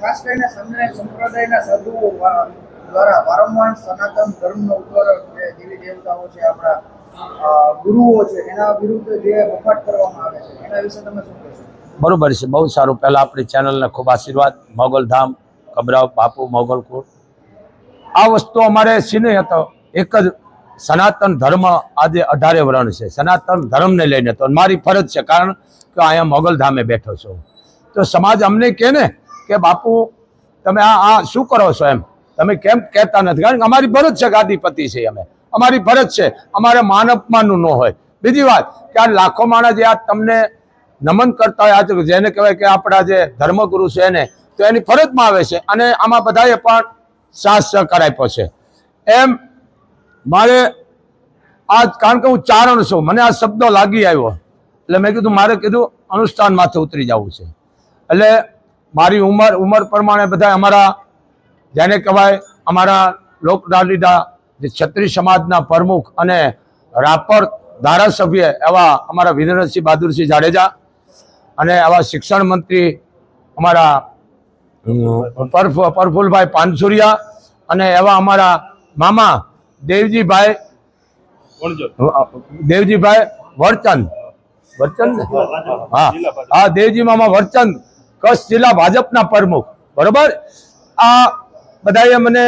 ખાસ કરીને સમય સંપ્રદાયના સાધુઓ દ્વારા વારંવાર સનાતન ધર્મનો ઉપર જે દેવી દેવતાઓ છે, આપણા ગુરુઓ છે, એના વિરુદ્ધ જે બફાટ કરવામાં આવે છે, એના વિશે તમે શું કહેશો? બરોબર છે, બહુ સારું. પહેલાં આપણી ચેનલને ખૂબ આશીર્વાદ. મોગલધામ કબરાવ, બાપુ મોગલકોટ આ વસ્તુ અમારે સિને હતો. એક જ સનાતન ધર્મ આજે અઢારે વર્ણ છે. સનાતન ધર્મને લઈને તો મારી ફરજ છે. કારણ કે અહીંયા મોગલધામે બેઠો છું. તો સમાજ અમને કહે ને કે બાપુ, તમે આ આ શું કરો છો એમ? તમે કેમ કહેતા નથી? કારણ કે અમારી ફરજ છે, ગાદીપતિ છે અમે. અમારી ફરજ છે. અમારે માન અપમાનનું ન હોય. બીજી વાત કે આ લાખો માણસ જે આ તમને નમન કરતા હોય આજે જેને કહેવાય કે આપણા જે ધર્મગુરુ છે એને, તો એની ફરજમાં આવે છે. અને આમાં બધાએ પણ સાથ સહકાર આપ્યો છે. એમ મારે આ કારણ કે હું ચારણ છું, મને આ શબ્દો લાગી આવ્યો. એટલે મેં કીધું, મારે કીધું અનુષ્ઠાન માથે ઉતરી જવું છે. એટલે મારી ઉંમર ઉંમર પ્રમાણે બધા અમારા જેને કહેવાય અમારા લોકલાડીલા જે ક્ષત્રિય સમાજના પ્રમુખ અને રાપર ધારાસભ્ય એવા અમારા વિરેન્દ્રસિંહ બહાદુરસિંહ જાડેજા અને આવા શિક્ષણ મંત્રી અમારા પરફુલભાઈ પ્રફુલભાઈ પાનસુરિયા અને એવા અમારા મામા દેવજીભાઈ દેવજીભાઈ વરચંદ. વરચંદ હા. હા દેવજી મામા વરચંદ. કચ્છ જિલ્લા ભાજપના પ્રમુખ. બરોબર? આ બધાએ મને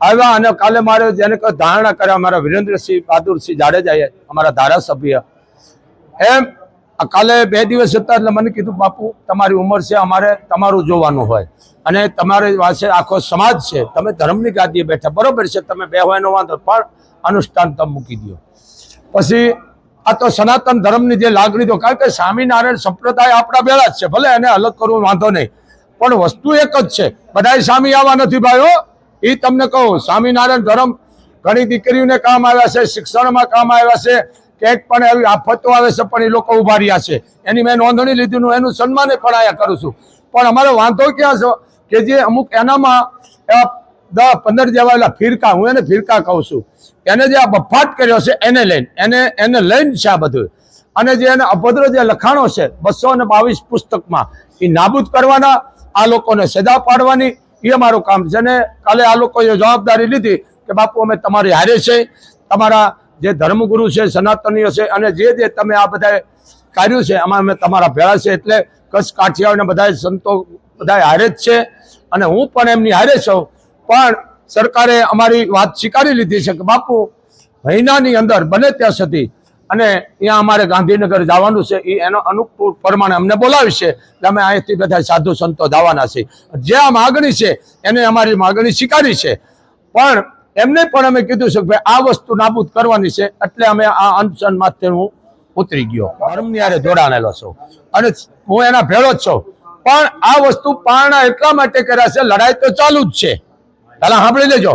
આવ્યા અને કાલે મારે જેને ધારણા કર્યા, અમારા વિરેન્દ્રસિંહ બહાદુરસિંહ જાડેજાએ, અમારા ધારાસભ્ય. એમ કાલે બે દિવસ હતા એટલે મને કીધું, બાપુ, તમારી ઉંમર છે, અમારે તમારું જોવાનું હોય. અને તમારી પાસે આખો સમાજ છે, તમે ધર્મની ગાદીએ બેઠા. બરોબર છે, તમે બે હોય એનો વાંધો પણ અનુષ્ઠાન તમે મૂકી દો પછી આ તો સનાતન ધર્મની જે લાગણી તો કારણ કે સ્વામિનારાયણ સંપ્રદાય આપણા બેલા જ છે, ભલે એને અલગ કરવું વાંધો નહીં. પણ વસ્તુ એક જ છે, બધાય સ્વામી આવા નથી ભાઈઓ એ તમને કહું, સ્વામિનારાયણ ધર્મ ઘણી દીકરીઓને કામ આવ્યા છે, શિક્ષણમાં કામ આવ્યા છે ક્યાંક પણ એવી આફતો આવે છે, પણ એ લોકો ઊભા રહ્યા છે. એની મેં નોંધણી લીધીનું એનું સન્માન પણ આયા કરું છું. પણ અમારો વાંધો ક્યાં છે? કે જે અમુક એનામાં દસ પંદર જેવા એલા ફિરકા, હું એને ફિરકા કહું છું. એને જે આ બફાટ કર્યો છે, એને લઈને, એને એને લઈને છે આ બધું. અને જે એને અભદ્ર જે લખાણો છે, બસો ને બાવીસ પુસ્તકમાં, એ નાબૂદ કરવાના, આ લોકોને સજા પાડવાની, એ અમારું કામ છે. અને કાલે આ લોકોએ જવાબદારી લીધી કે બાપુ, અમે તમારી હારે છે. તમારા જે ધર્મગુરુ છે, સનાતનીઓ છે, અને જે જે તમે આ બધા કાર્યું છે એમાં અમે તમારા ભેળા છે. એટલે કચ્છ કાઠિયાવાડ ને બધા સંતો બધા હારે જ છે. અને હું પણ એમની હારે છું. પણ સરકારે અમારી વાત સ્વીકારી લીધી છે કે બાપુ, મહિનાની અંદર બને ત્યાં સુધી અને અહીંયા અમારે ગાંધીનગર જવાનું છે, એ એનો અનુકૂળ પ્રમાણે અમને બોલાવી છે, એટલે અમે અહીંથી બધા સાધુ સંતો જવાના છે જે આ માગણી છે, એને અમારી માગણી સ્વીકારી છે. પણ એમને પણ અમે કીધું છે કે ભાઈ, આ વસ્તુ નાબૂદ કરવાની છે, એટલે અમે આ અનશન માથે હું ઉતરી ગયો. ધર્મની હારે જોડાણેલો છું. અને હું એના ભેળો જ છું. પણ આ વસ્તુ પારણા એટલા માટે કર્યા છે, લડાઈ તો ચાલુ જ છે. પહેલા સાંભળી લેજો.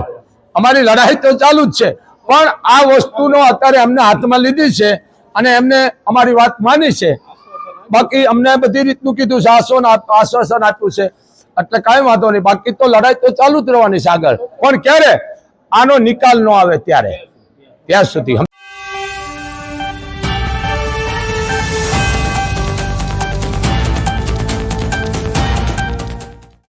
અમારી લડાઈ તો ચાલુ જ છે, પણ આ વસ્તુનો અત્યારે અમને હાથમાં લીધી છે અને એમને અમારી વાત માની છે. બાકી અમને બધી રીતનું કીધું છે, આશ્વાસન આપ્યું છે. એટલે કાંઈ વાંધો નહીં, બાકી તો લડાઈ તો ચાલુ જ રહેવાની છે આગળ. પણ ક્યારે? આનો નિકાલ ન આવે ત્યારે. ત્યાં સુધી